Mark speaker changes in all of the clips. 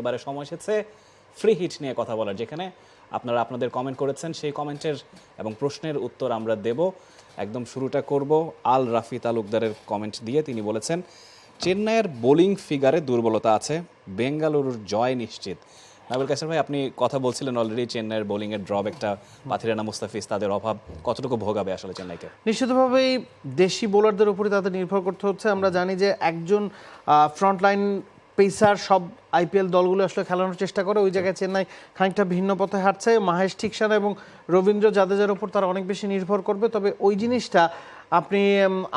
Speaker 1: এবারে সময় এসেছে ফ্রি হিট নিয়ে কথা বলার, যেখানে আপনারা আপনাদের কমেন্ট করেছেন, সেই কমেন্টের এবং প্রশ্নের উত্তর আমরা দেব। একদম শুরুটা করব আল রাফি তালুকদারের কমেন্ট দিয়ে। তিনি বলেছেন, চেন্নাইয়ের বোলিং ফিগারে দুর্বলতা আছে, বেঙ্গালুরুর জয় নিশ্চিত। নাবিল কাসের ভাই, আপনি কথা বলছিলেন অলরেডি চেন্নাইয়ের বোলিংয়ের একটা পাথিরানা মুস্তাফিজ, তাদের অভাব কতটুকু ভোগাবে আসলে চেন্নাইকে?
Speaker 2: নিশ্চিতভাবেই দেশি বোলারদের উপরে তাদের নির্ভর করতে হচ্ছে। আমরা জানি যে একজন ফ্রন্টলাইন পেসার সব আইপিএল দলগুলো আসলে খেলানোর চেষ্টা করে। ওই জায়গায় চেন্নাই খানিকটা ভিন্ন পথে হাঁটছে। মাহেশ ঠিকসানা এবং রবীন্দ্র জাদেজার ওপর তারা অনেক বেশি নির্ভর করবে। তবে ওই জিনিসটা আপনি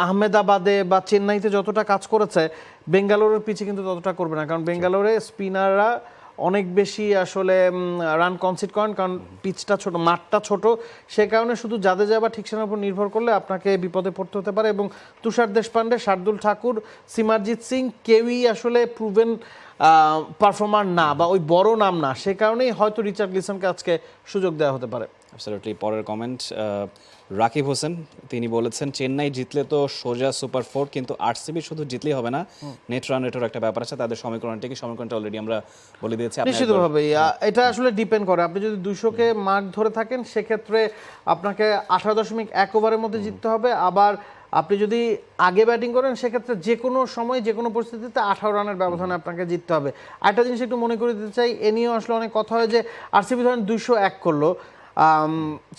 Speaker 2: আহমেদাবাদে বা চেন্নাইতে যতটা কাজ করেছে, বেঙ্গালোরের পিছিয়ে কিন্তু ততটা করবে না। কারণ বেঙ্গালোরে স্পিনাররা অনেক বেশি আসলে রান কনসিড করেন, কারণ পিচটা ছোট, মাঠটা ছোট। সে কারণে শুধু জাদেজা বা ঠিকসানের উপর নির্ভর করলে আপনাকে বিপদে পড়তে হতে পারে। এবং তুষার দেশপান্ডে শার্দুল ঠাকুর, সিমারজিৎ সিং, কেউই আসলে প্রুভেন পারফর্মার না বা ওই বড় নাম না। সে কারণেই হয়তো রিচার্ড লিসনকে আজকে সুযোগ দেওয়া হতে পারে।
Speaker 1: পরের কমেন্ট রাকিব হোসেন তিনি বলেছেন চেন্নাই জিতলে তো সোজা সুপার ফোর কিন্তু আরসিবি শুধু জিতলেই হবে না। নেট রান রেটের একটা ব্যাপার আছে তাদের সমীকরণটা কি? সমীকরণটা অলরেডি আমরা বলে দিয়েছি।
Speaker 2: নিশ্চিতভাবেই। এটা আসলে ডিপেন্ড করে। আপনি যদি দুশোকে মার্ক ধরে থাকেন সেক্ষেত্রে আপনাকে আঠারো দশমিক এক ওভারের মধ্যে জিততে হবে। আবার আপনি যদি আগে ব্যাটিং করেন সেক্ষেত্রে যে কোনো সময় যে কোনো পরিস্থিতিতে আঠারো রানের ব্যবধানে আপনাকে জিততে হবে। আরেকটা জিনিস একটু মনে করে দিতে চাই এ নিয়েও আসলে অনেক কথা হয় যে আরসিবি ধরেন দুইশো এক করল।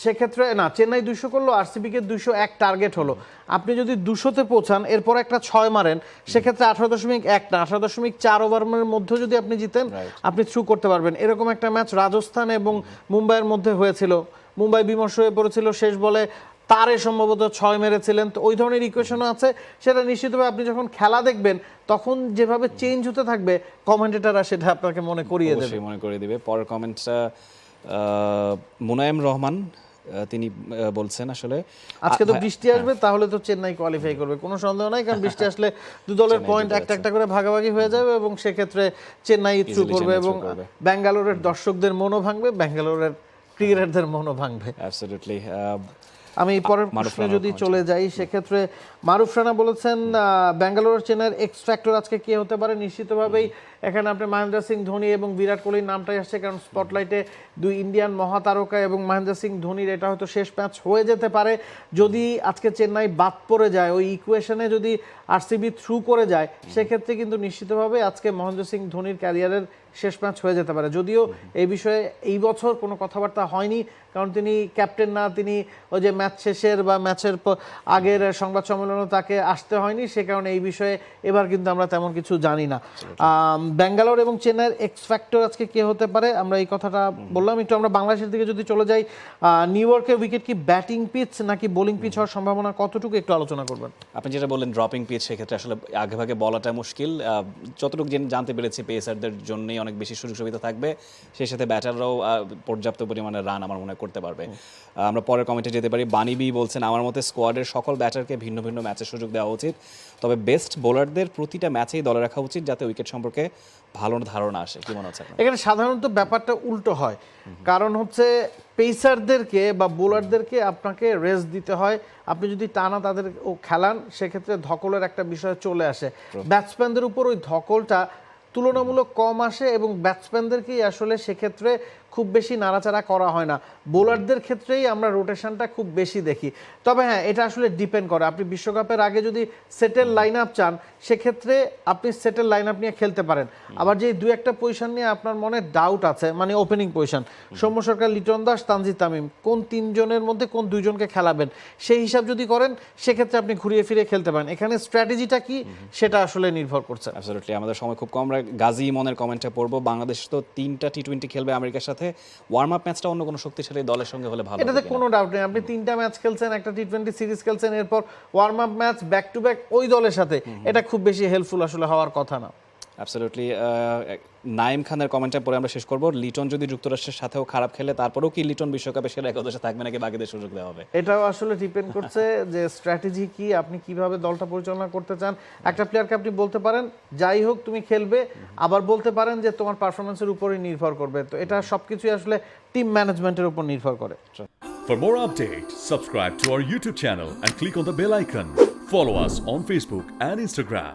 Speaker 2: সেক্ষেত্রে না চেন্নাই দুশো করল আরসিবিকে দুশো এক টার্গেট হলো। আপনি যদি দুশোতে পৌঁছান এরপর একটা ছয় মারেন সেক্ষেত্রে আঠারো দশমিক এক না আঠারো দশমিক চার ওভারের মধ্যে যদি আপনি জিতেন আপনি থ্রু করতে পারবেন। এরকম একটা ম্যাচ রাজস্থান এবং মুম্বাইয়ের মধ্যে হয়েছিল। মুম্বাই বিমর্ষ হয়ে পড়েছিল শেষ বলে তারে সম্ভবত ছয় মেরেছিলেন। তো ওই ধরনের ইকুয়েশনও আছে। সেটা নিশ্চিতভাবে আপনি যখন খেলা দেখবেন তখন যেভাবে চেঞ্জ হতে থাকবে কমেন্টেটাররা সেটা আপনাকে মনে করিয়ে দেবে।
Speaker 1: মনে করিয়ে দিবে। পরের কমেন্টটা মুনায়েম রহমান তিনি বলছেন আসলে
Speaker 2: আজকে তো বৃষ্টি আসবে তাহলে তো চেন্নাই কোয়ালিফাই করবে কোনো সন্দেহ নাই কারণ বৃষ্টি আসলে দু দলের পয়েন্ট একটা একটা করে ভাগাভাগি হয়ে যাবে এবং সেক্ষেত্রে চেন্নাই
Speaker 1: ইচ্ছু
Speaker 2: করবে এবং ব্যাঙ্গালোরের দর্শকদের মনও ভাঙবে ব্যাঙ্গালোরের ক্রিকেটারদের মনও ভাঙবে।
Speaker 1: অ্যাবসলিউটলি
Speaker 2: আমি পরের প্রশ্নে যদি চলে যাই সেক্ষেত্রে মারুফ রানা বলেছেন ব্যাঙ্গালোর চেন্নাইয়ের এক্স ফ্যাক্টর আজকে কে হতে পারে? নিশ্চিতভাবেই এখানে আপনি মহেন্দ্র সিং ধোনি এবং বিরাট কোহলির নামটাই আসছে কারণ স্পটলাইটে দুই ইন্ডিয়ান মহাতারকা এবং মহেন্দ্র সিং ধোনির এটা হয়তো শেষ ম্যাচ হয়ে যেতে পারে। যদি আজকে চেন্নাই বাদ পড়ে যায় ওই ইকুয়েশনে যদি আরসিবি থ্রু করে যায় সেক্ষেত্রে কিন্তু নিশ্চিতভাবে আজকে মহেন্দ্র সিং ধোনির ক্যারিয়ারের শেষ ম্যাচ হয়ে যেতে পারে। যদিও এই বিষয়ে এই বছর কোনো কথাবার্তা হয়নি কারণ তিনি ক্যাপ্টেন না, তিনি ওই যে ম্যাচ শেষের বা ম্যাচের আগের সংবাদ সম্মেলনে তাকে আসতে হয়নি, সে কারণে এই বিষয়ে এবার কিন্তু আমরা তেমন কিছু জানি না। ব্যাঙ্গালোর এবং চেন্নাইয়ের এক্স ফ্যাক্টর আজকে কে হতে পারে, আমরা এই কথাটা বললাম। একটু আমরা বাংলাদেশের দিকে যদি চলে যাই নিউ ইয়র্কের উইকেট কি ব্যাটিং পিচ নাকি বোলিং পিচ হওয়ার সম্ভাবনা কতটুকু একটু আলোচনা করবেন?
Speaker 1: আপনি যেটা বললেন ড্রপিং পিচ সেক্ষেত্রে আসলে আগেভাগে বলাটা মুশকিল। যতটুকু জেনে- জানতে পেরেছি পেসারদের জন্যই অনেক বেশি সুযোগ সুবিধা থাকবে। সেই সাথে ব্যাটাররাও পর্যাপ্ত পরিমাণে রান আমার মনে হয় করতে পারবে। আমরা পরের কমেন্টে যেতে পারি। বানি বি বলছেন আমার মতে স্কোয়াডের সকল ব্যাটারকে ভিন্ন ভিন্ন ম্যাচের সুযোগ দেওয়া উচিত। তবে বেস্ট বোলারদের প্রতিটা ম্যাচেই দলে রাখা উচিত যাতে উইকেট সম্পর্কে ভালো ধারণা আসে। কি মনে হচ্ছে
Speaker 2: এখানে সাধারণত ব্যাপারটা উল্টো হয়। কারণ হচ্ছে পেসারদেরকে বা বোলারদেরকে আপনাকে রেস্ট দিতে হয়। আপনি যদি টানা তাদের ও খেলান সেক্ষেত্রে ধকলের একটা বিষয় চলে আসে। ব্যাটসম্যানদের উপর ওই ধকলটা তুলনামূলক কম আসে এবং ব্যাটসম্যানদেরকেই আসলে সেক্ষেত্রে খুব বেশি নাড়াচাড়া করা হয় না। বোলারদের ক্ষেত্রেই আমরা রোটেশনটা খুব বেশি দেখি। তবে হ্যাঁ এটা আসলে ডিপেন্ড করে। আপনি বিশ্বকাপের আগে যদি সেটেল লাইন আপ চান সেক্ষেত্রে আপনি সেটেল লাইন আপ নিয়ে খেলতে পারেন। আবার যে দু একটা পজিশন নিয়ে আপনার মনে ডাউট আছে মানে ওপেনিং পজিশন সৌম্য সরকার লিটন দাস তানজিদ তামিম কোন তিনজনের মধ্যে কোন দুইজনকে খেলাবেন? সেই হিসাব যদি করেন সেক্ষেত্রে আপনি ঘুরিয়ে ফিরে খেলতে পারেন। এখানে স্ট্র্যাটেজিটা কি? সেটা আসলে নির্ভর করছে।
Speaker 1: আমাদের সময় খুব কম গাজী ইমনের কমেন্টে পড়ব বাংলাদেশ তো তিনটা টি টোয়েন্টি খেলবে আমেরিকার সাথে। ওয়ার্ম আপ ম্যাচটা অন্য কোনো শক্তিশালী দলের সঙ্গে হলে ভালো
Speaker 2: এটাতে কোনো ডাউট নেই। আপনি তিনটা ম্যাচ খেলছেন একটা টি টোয়েন্টি সিরিজ খেলছেন এরপর warm up match back to back ওই দলের সাথে। এটা খুব বেশি হেল্পফুল আসলে হওয়ার কথা না।
Speaker 1: অ্যাবসলিউটলি নাইম খানের কমেন্টটা পরে আমরা শেষ করব। লিটন যদি যুক্তরাষ্ট্রের সাথেও খারাপ খেলে তারপরেও কি লিটন বিশ্বকাপে সেরা একাদশে থাকবে নাকি বাকিদের সুযোগ দেওয়া হবে?
Speaker 2: এটাও আসলে ডিপেন্ড করছে যে স্ট্র্যাটেজি কি আপনি কীভাবে দলটা পরিচালনা করতে চান। একটা প্লেয়ারকে আপনি বলতে পারেন যাই হোক তুমি খেলবে। আবার বলতে পারেন যে তোমার পারফরমেন্সের উপরেই নির্ভর করবে। তো এটা সবকিছুই আসলে টিম ম্যানেজমেন্টের উপর নির্ভর করে।
Speaker 3: For more updates, subscribe to our YouTube channel and click on the bell icon. Follow us on Facebook and Instagram.